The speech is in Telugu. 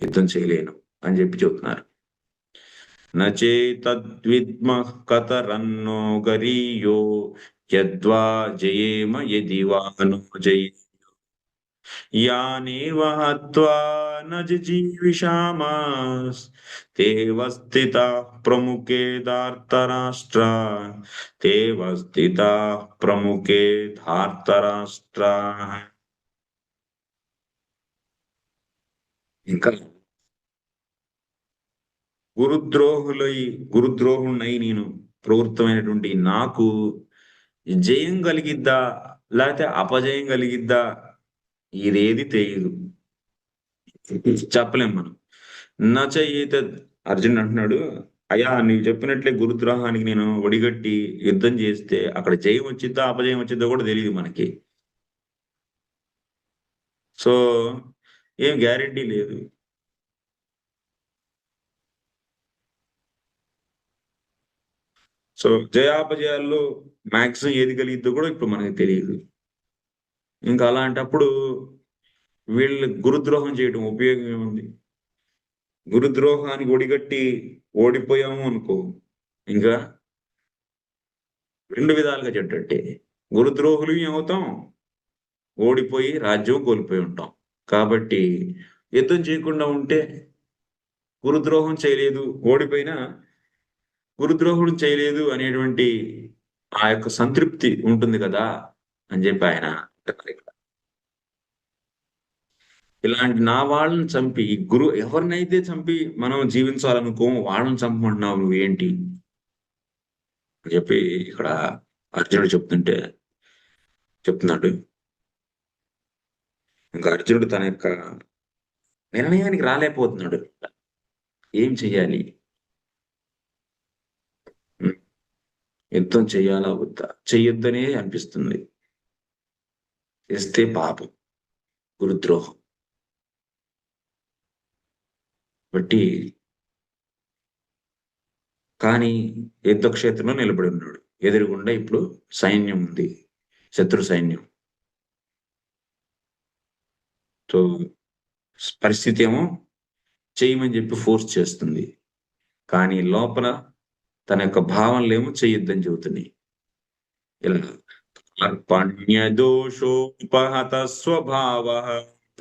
యుద్ధం చేయలేను అని చెప్పి చెబుతున్నారు నచేతద్విద్మ కతరన్నో గరీయో యద్వా జయేమ యది వా నో జయే యానేవ హత్వా న జీవిషామాస్ తేవ స్థితా ప్రముఖే ధార్తరాష్ట్ర తేవ స్థితా ప్రముఖే ధార్తరాష్ట్ర. ఇంకా గురుద్రోహులై గురుద్రోహుణ్ణై నేను ప్రవృత్తమైనటువంటి నాకు జయం కలిగిద్దా లేకపోతే అపజయం కలిగిద్దా ఇదేది తెలియదు చెప్పలేం మనం. నచయిత అర్జున్ అంటున్నాడు అయ్యా నీవు చెప్పినట్లే గురుద్రోహానికి నేను ఒడిగట్టి యుద్ధం చేస్తే అక్కడ జయం వచ్చిద్దా అపజయం వచ్చిద్దా కూడా తెలియదు మనకి. సో ఏం గ్యారెంటీ లేదు. సో జయాపజయాల్లో మ్యాక్సిమం ఏది కలిగిద్దో కూడా ఇప్పుడు మనకి తెలియదు. ఇంకా అలాంటప్పుడు వీళ్ళు గురుద్రోహం చేయడం ఉపయోగం ఏముంది? గురుద్రోహానికి ఒడిగట్టి ఓడిపోయాము అనుకో ఇంకా రెండు విధాలుగా చెట్టంటే గురుద్రోహులు ఏమవుతాం ఓడిపోయి రాజ్యం కోల్పోయి ఉంటాం. కాబట్టి యుద్ధం చేయకుండా ఉంటే గురుద్రోహం చేయలేదు ఓడిపోయినా గురుద్రోహం చేయలేదు అనేటువంటి ఆ యొక్క సంతృప్తి ఉంటుంది కదా అని చెప్పి ఆయన ఇక్కడ. ఇలాంటి నా వాళ్ళని చంపి గురు ఎవరినైతే చంపి మనం జీవించాలనుకోము వాళ్ళని చంపమంటున్నావు నువ్వేంటి అని చెప్పి ఇక్కడ అర్జునుడు చెప్తుంటే చెప్తున్నాడు ఇంకా అర్జునుడు తన యొక్క నిర్ణయానికి రాలేకపోతున్నాడు. ఏం చెయ్యాలి? యుద్ధం చేయాలా వద్దా? చెయ్యొద్దనే అనిపిస్తుంది. చేస్తే పాపం. గురుద్రోహం. బట్టి కానీ యుద్ధక్షేత్రంలో నిలబడి ఉన్నాడు. ఎదురుగుండా ఇప్పుడు సైన్యం ఉంది. శత్రు సైన్యం. పరిస్థితి ఏమో చేయమని చెప్పి ఫోర్స్ చేస్తుంది. కానీ లోపల తన యొక్క భావనలేమో చేయొద్దని చెబుతున్నాయి ఇలా. అర్పణ్య దోషోపహత స్వభావ.